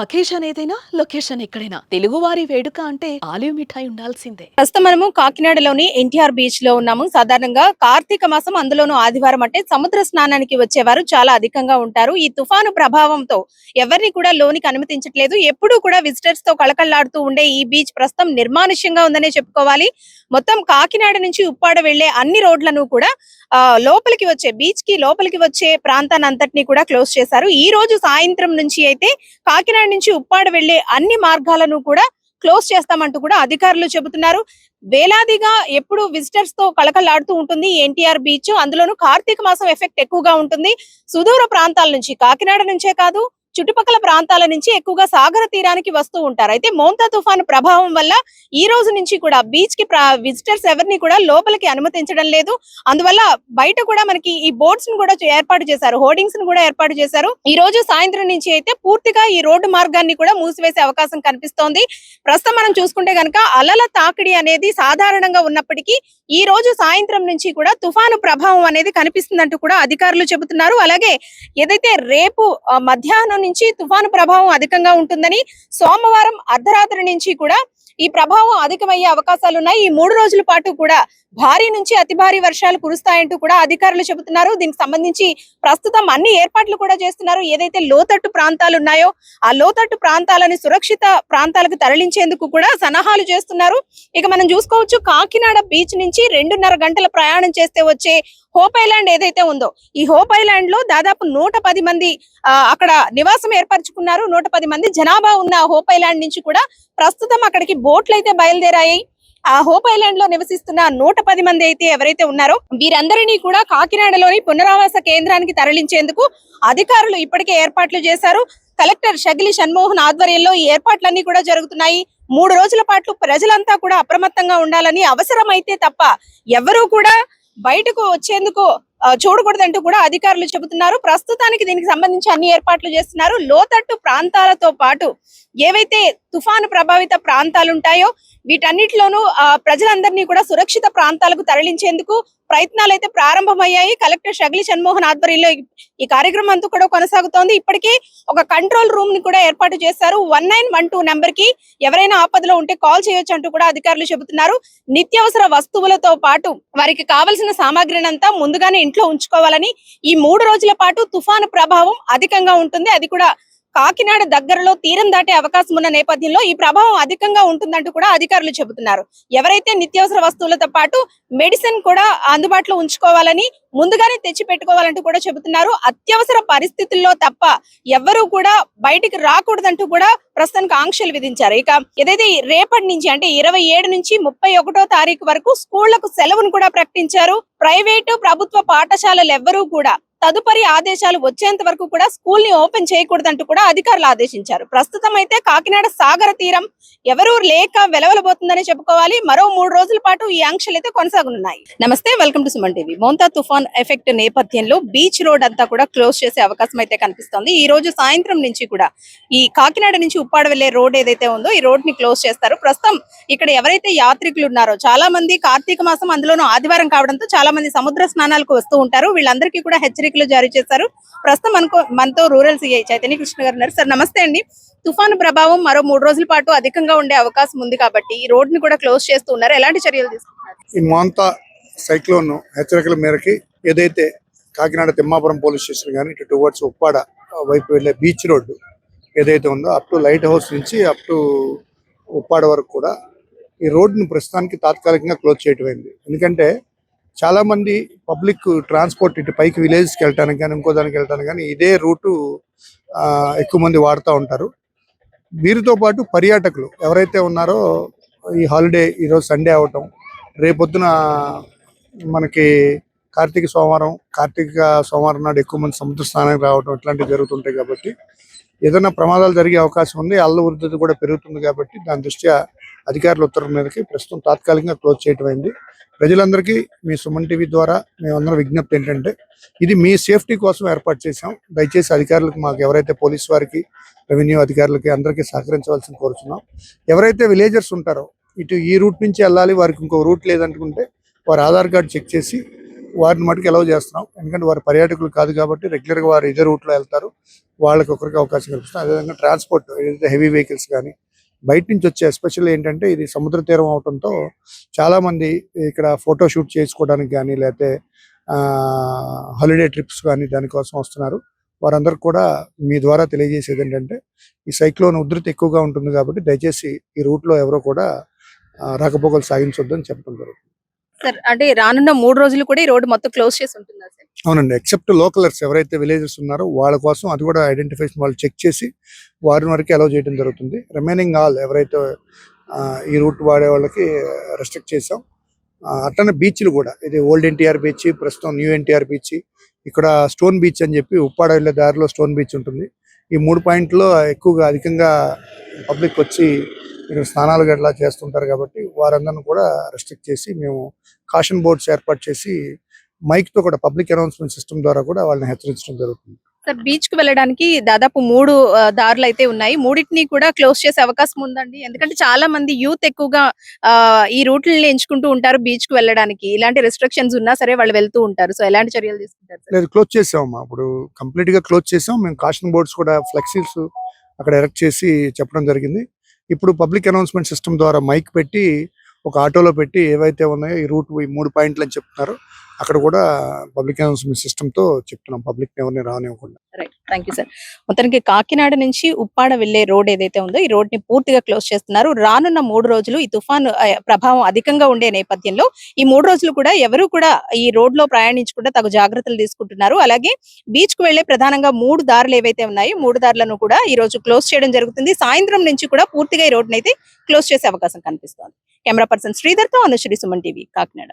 Occasion ఏదైనా location ఎక్కడైనా. తెలుగువారి వేడుక అంటే ఆలివ్ మిఠాయి ఉండాల్సిందే. ప్రస్తుతం మనము కాకినాడలోని ఎన్టీఆర్ బీచ్లో ఉన్నాము. సాధారణంగా కార్తీక మాసం అందులోనూ ఆదివారం అంటే సముద్ర స్నానానికి వచ్చేవారు చాలా అధికంగా ఉంటారు. ఈ తుఫాను ప్రభావంతో ఎవరిని కూడా లోనికి అనుమతించట్లేదు. ఎప్పుడూ కూడా విజిటర్స్తో కళకళలాడుతూ ఉండే ఈ బీచ్ ప్రస్తుతం నిర్మానుష్యంగా ఉందనే చెప్పుకోవాలి. మొత్తం కాకినాడ నుంచి ఉప్పాడ వెళ్ళే అన్ని రోడ్లను కూడా లోపలికి వచ్చే బీచ్కి లోపలికి వచ్చే ప్రాంతాన్ని అంతటిని కూడా క్లోజ్ చేశారు. ఈ రోజు సాయంత్రం నుంచి అయితే కాకినాడ నుంచి ఉప్పాడ వెళ్ళే అన్ని మార్గాలను కూడా క్లోజ్ చేస్తామంటూ కూడా అధికారులు చెబుతున్నారు. వేలాదిగా ఎప్పుడు విజిటర్స్తో కలకలాడుతూ ఉంటుంది ఎన్టీఆర్ బీచ్. అందులోనూ కార్తీక మాసం ఎఫెక్ట్ ఎక్కువగా ఉంటుంది. సుదూర ప్రాంతాల నుంచి కాకినాడ నుంచే కాదు చుట్టుపక్కల ప్రాంతాల నుంచి ఎక్కువగా సాగర తీరానికి వస్తూ ఉంటారు. అయితే మోంతా తుఫాను ప్రభావం వల్ల ఈ రోజు నుంచి కూడా బీచ్కి విజిటర్స్ ఎవరిని కూడా లోపలికి అనుమతించడం లేదు. అందువల్ల బయట కూడా మనకి ఈ బోర్డ్స్ను కూడా ఏర్పాటు చేశారు. హోర్డింగ్స్ను కూడా ఏర్పాటు చేశారు. ఈ రోజు సాయంత్రం నుంచి అయితే పూర్తిగా ఈ రోడ్డు మార్గాన్ని కూడా మూసివేసే అవకాశం కనిపిస్తోంది. ప్రస్తుతం మనం చూసుకుంటే కనుక అలల తాకిడి అనేది సాధారణంగా ఉన్నప్పటికీ ఈ రోజు సాయంత్రం నుంచి కూడా తుఫాను ప్రభావం అనేది కనిపిస్తుందంటూ కూడా అధికారులు చెబుతున్నారు. అలాగే ఏదైతే రేపు మధ్యాహ్నం నుంచి తుఫాను ప్రభావం అధికంగా ఉంటుందని సోమవారం అర్ధరాత్రి నుంచి కూడా ఈ ప్రభావం అధికమయ్యే అవకాశాలు ఉన్నాయి ఈ మూడు రోజుల పాటు కూడా భారీ నుంచి అతి భారీ వర్షాలు కురుస్తాయంటూ కూడా అధికారులు చెబుతున్నారు. దీనికి సంబంధించి ప్రస్తుతం అన్ని ఏర్పాట్లు కూడా చేస్తున్నారు. ఏదైతే లోతట్టు ప్రాంతాలు ఉన్నాయో ఆ లోతట్టు ప్రాంతాలని సురక్షిత ప్రాంతాలకు తరలించేందుకు కూడా సన్నాహాలు చేస్తున్నారు. ఇక మనం చూసుకోవచ్చు కాకినాడ బీచ్ నుంచి రెండున్నర గంటల ప్రయాణం చేస్తే వచ్చే హోప్ ఐలాండ్ ఏదైతే ఉందో ఈ హోప్ ఐలాండ్లో దాదాపు నూట పది మంది ఆ, అక్కడ నివాసం ఏర్పరచుకున్నారు. నూట పది మంది జనాభా ఉన్న హోప్ ఐలాండ్ నుంచి కూడా ప్రస్తుతం అక్కడికి బోట్లు అయితే బయలుదేరాయి. ఆ హోప్ ఐలాండ్లో నివసిస్తున్న నూట పది మంది అయితే ఎవరైతే ఉన్నారో వీరందరినీ కూడా కాకినాడలోని పునరావాస కేంద్రానికి తరలించేందుకు అధికారులు ఇప్పటికే ఏర్పాట్లు చేశారు. కలెక్టర్ షగిలి షణ్మోహన్ ఆధ్వర్యంలో ఈ ఏర్పాట్లన్నీ కూడా జరుగుతున్నాయి. మూడు రోజుల పాటు ప్రజలంతా కూడా అప్రమత్తంగా ఉండాలని అవసరమైతే తప్ప ఎవరూ కూడా బయటకు వచ్చేందుకు చూడకూడదంటూ కూడా అధికారులు చెబుతున్నారు. ప్రస్తుతానికి దీనికి సంబంధించి అన్ని ఏర్పాట్లు చేస్తున్నారు. లోతట్టు ప్రాంతాలతో పాటు ఏవైతే తుఫాను ప్రభావిత ప్రాంతాలు ఉంటాయో వీటన్నిటిలోనూ ఆ, ప్రజలందరినీ కూడా సురక్షిత ప్రాంతాలకు తరలించేందుకు ప్రయత్నాలు అయితే ప్రారంభమయ్యాయి. కలెక్టర్ షగిలి షణ్మోహన్ ఆధ్వర్యంలో ఈ- కార్యక్రమం అంతా కూడా కొనసాగుతోంది. ఇప్పటికీ ఒక కంట్రోల్ రూమ్ని కూడా ఏర్పాటు చేశారు. వన్ నైన్ వన్ టూ నెంబర్కి ఎవరైనా ఆపదలో ఉంటే కాల్ చేయొచ్చు అంటూ కూడా అధికారులు చెబుతున్నారు. నిత్యావసర వస్తువులతో పాటు వారికి కావలసిన సామాగ్రిని అంతా ముందుగానే ఇంట్లో ఉంచుకోవాలని ఈ మూడు రోజుల పాటు తుఫాను ప్రభావం అధికంగా ఉంటుంది. అది కూడా కాకినాడ దగ్గరలో తీరం దాటే అవకాశం ఉన్న నేపథ్యంలో ఈ ప్రభావం అధికంగా ఉంటుందంటూ కూడా అధికారులు చెబుతున్నారు. ఎవరైతే నిత్యావసర వస్తువులతో పాటు మెడిసిన్ కూడా అందుబాటులో ఉంచుకోవాలని ముందుగానే తెచ్చి పెట్టుకోవాలంటూ కూడా చెబుతున్నారు. అత్యవసర పరిస్థితుల్లో తప్ప ఎవ్వరూ కూడా బయటికి రాకూడదంటూ కూడా ప్రస్తుతానికి ఆంక్షలు విధించారు. ఇక ఏదైతే రేపటి నుంచి అంటే ఇరవై ఏడు నుంచి ముప్పై ఒకటో తారీఖు వరకు స్కూళ్ళకు సెలవును కూడా ప్రకటించారు. ప్రైవేటు ప్రభుత్వ పాఠశాలలు ఎవ్వరూ కూడా తదుపరి ఆదేశాలు వచ్చేంత వరకు కూడా స్కూల్ని ఓపెన్ చేయకూడదంటూ కూడా అధికారులు ఆదేశించారు. ప్రస్తుతం అయితే కాకినాడ సాగర తీరం ఎవరూ లేక వెలవలబోతుందని చెప్పుకోవాలి. మరో మూడు రోజుల పాటు ఈ ఆంక్షలు అయితే కొనసాగనున్నాయి. నమస్తే welcome to Suman TV. Montha తుఫాన్ ఎఫెక్ట్ నేపథ్యంలో బీచ్ రోడ్ అంతా కూడా క్లోజ్ చేసే అవకాశం అయితే కనిపిస్తోంది. ఈ రోజు సాయంత్రం నుంచి కూడా ఈ కాకినాడ నుంచి ఉప్పాడ వెళ్ళే రోడ్ ఏదైతే ఉందో ఈ రోడ్ని క్లోజ్ చేస్తారు. ప్రస్తుతం ఇక్కడ ఎవరైతే యాత్రికులు ఉన్నారో చాలా మంది కార్తీక మాసం అందులోనూ ఆదివారం కావడంతో చాలా మంది సముద్ర స్నానాలకు వస్తూ ఉంటారు. వీళ్ళందరికీ కూడా హెచ్చరిక హెచ్చరికలు జారీ చేశారు. ప్రస్తుతం మనకు మనతో రూరల్ సిఐ చైతన్య కృష్ణ గారు ఉన్నారు. సార్ నమస్తే అండి. తుఫాను ప్రభావం మరో మూడు రోజుల పాటు అధికంగా ఉండే అవకాశం ఉంది కాబట్టి ఈ రోడ్ని కూడా క్లోజ్ చేస్తూ ఉన్నారు. ఎలాంటి చర్యలు తీసుకుంటున్నారు? ఈ మోంతా సైక్లోన్ హెచ్చరికల మేరకి ఏదైతే కాకినాడ తిమ్మాపురం పోలీస్ స్టేషన్ కానీ ఇటు టువర్డ్స్ ఉప్పాడ వైపు వెళ్ళే బీచ్ రోడ్డు ఏదైతే ఉందో అప్ టు లైట్ హౌస్ నుంచి అప్ టు ఉప్పాడ వరకు కూడా ఈ రోడ్డును ప్రస్తుతానికి తాత్కాలికంగా క్లోజ్ చేయటం ఎందుకంటే చాలా మంది పబ్లిక్ ట్రాన్స్పోర్ట్ ఇటు పైకి విలేజ్కి వెళ్ళటానికి కానీ ఇంకో దానికి వెళ్ళటానికి కానీ ఇదే రూటు ఆ, ఎక్కువ మంది వాడుతూ ఉంటారు. వీరితో పాటు పర్యాటకులు ఎవరైతే ఉన్నారో ఈ హాలిడే ఈరోజు సండే అవటం రేపొద్దున మనకి కార్తీక సోమవారం కార్తీక సోమవారం నాడు ఎక్కువ మంది సముద్ర స్నానానికి రావడం ఇట్లాంటివి జరుగుతుంటాయి కాబట్టి ఏదైనా ప్రమాదాలు జరిగే అవకాశం ఉంది అల్ల వృద్ధి కూడా పెరుగుతుంది కాబట్టి దాని దృష్ట్యా అధికారుల ఉత్తర్వుల మీదకి ప్రస్తుతం తాత్కాలికంగా క్లోజ్ చేయటం అయింది. ప్రజలందరికీ మీ సుమన్ టీవీ ద్వారా మేమందరం విజ్ఞప్తి ఏంటంటే ఇది మీ సేఫ్టీ కోసం ఏర్పాటు చేశాం. దయచేసి అధికారులకు మాకు ఎవరైతే పోలీస్ వారికి రెవెన్యూ అధికారులకి అందరికీ సహకరించవలసింది కోరుతున్నాం ఎవరైతే విలేజర్స్ ఉంటారో ఇటు ఈ రూట్ నుంచి వెళ్ళాలి వారికి ఇంకో రూట్ లేదనుకుంటే వారి ఆధార్ కార్డు చెక్ చేసి వారిని మటుకు అలౌ చేస్తున్నాం. ఎందుకంటే వారు పర్యాటకులు కాదు కాబట్టి రెగ్యులర్గా వారు ఇదే రూట్లో వెళ్తారు. వాళ్ళకి ఒకరికి అవకాశం కల్పిస్తాం అదేవిధంగా ట్రాన్స్పోర్ట్ ఏదైతే హెవీ వెహికల్స్ కానీ బయట నుంచి వచ్చే ఎస్పెషల్ ఏంటంటే ఇది సముద్ర తీరం అవడంతో చాలా మంది ఇక్కడ ఫోటో షూట్ చేసుకోవడానికి కానీ లేకపోతే హాలిడే ట్రిప్స్ కానీ దానికోసం వస్తున్నారు. వారందరూ కూడా మీ ద్వారా తెలియజేసేది ఏంటంటే ఈ సైక్లోన్ ఉధృతి ఎక్కువగా ఉంటుంది కాబట్టి దయచేసి ఈ రూట్లో ఎవరో కూడా రాకపోకలు సాగించొద్దని చెప్పడం జరుగుతుంది. సార్ అంటే రానున్న మూడు రోజులు కూడా ఈ రోడ్డు మొత్తం క్లోజ్ చేసి ఉంటుందా సార్? అవునండి. ఎక్సెప్ట్ లోకలర్స్ ఎవరైతే విలేజెస్ ఉన్నారో వాళ్ళ కోసం అది కూడా ఐడెంటిఫికేషన్ వాళ్ళు చెక్ చేసి వారిని వరకు అలౌ చేయడం జరుగుతుంది. రిమైనింగ్ ఆల్ ఎవరైతే ఈ రూట్ వాడే వాళ్ళకి రెస్ట్రిక్ట్ చేసాం అట్లనే బీచ్లు కూడా. ఇది ఓల్డ్ ఎన్టీఆర్ బీచ్ ప్రస్తుతం న్యూ ఎన్టీఆర్ బీచ్ ఇక్కడ స్టోన్ బీచ్ అని చెప్పి ఉప్పాడ వెళ్ళే దారిలో స్టోన్ బీచ్ ఉంటుంది. ఈ మూడు పాయింట్లో ఎక్కువగా అధికంగా పబ్లిక్ వచ్చి ఇక్కడ స్నానాలు గట్లా చేస్తుంటారు కాబట్టి వారందరిని కూడా రెస్ట్రిక్ట్ చేసి మేము కాషన్ బోర్డ్స్ ఏర్పాటు చేసి మైక్తో కూడా పబ్లిక్ అనౌన్స్మెంట్ సిస్టమ్ ద్వారా కూడా వాళ్ళని హెచ్చరించడం జరుగుతుంది. సార్ బీచ్కు వెళ్ళడానికి దాదాపు మూడు దారులు అయితే ఉన్నాయి. మూడింటిని కూడా క్లోజ్ చేసే అవకాశం ఉందండి. ఎందుకంటే చాలా మంది యూత్ ఎక్కువగా ఈ రూట్లని ఎంచుకుంటూ ఉంటారు బీచ్కు వెళ్ళడానికి. ఇలాంటి రెస్ట్రిక్షన్స్ ఉన్నా సరే వాళ్ళు వెళ్తూ ఉంటారు. సో ఎలాంటి చర్యలు తీసుకుంటారు సార్? లేదు క్లోజ్ చేసాం అప్పుడు కంప్లీట్గా క్లోజ్ చేసాం. మేము కాషన్ బోర్డ్స్ కూడా ఫ్లెక్సీస్ అక్కడ ఎరెక్ట్ చేసి చెప్పడం జరిగింది. ఇప్పుడు పబ్లిక్ అనౌన్స్మెంట్ సిస్టమ్ ద్వారా మైక్ పెట్టి ఒక ఆటోలో పెట్టి ఏవైతే ఉన్నాయో ఈ రూట్ ఈ మూడు పాయింట్లు అని చెప్తున్నారు. అక్కడ కూడా పబ్లిక్ అనౌన్స్మెంట్ సిస్టమ్తో చెప్తున్నాం. పబ్లిక్ ఎవరిని రానివ్వకుండా. థ్యాంక్ యూ సార్ మొత్తానికి కాకినాడ నుంచి ఉప్పాడ వెళ్ళే రోడ్ ఏదైతే ఉందో ఈ రోడ్ని పూర్తిగా క్లోజ్ చేస్తున్నారు. రానున్న మూడు రోజులు ఈ తుఫాను ప్రభావం అధికంగా ఉండే నేపథ్యంలో ఈ మూడు రోజులు కూడా ఎవరు కూడా ఈ రోడ్లో ప్రయాణించకుండా తగు జాగ్రత్తలు తీసుకుంటున్నారు. అలాగే బీచ్కు వెళ్ళే ప్రధానంగా మూడు దారులు ఏవైతే ఉన్నాయో మూడు దారులను కూడా ఈ రోజు క్లోజ్ చేయడం జరుగుతుంది. సాయంత్రం నుంచి కూడా పూర్తిగా ఈ రోడ్ అయితే క్లోజ్ చేసే అవకాశం కనిపిస్తోంది. కెమెరా పర్సన్ శ్రీధర్తో అనుశ్రీ సుమన్ టీవీ కాకినాడ.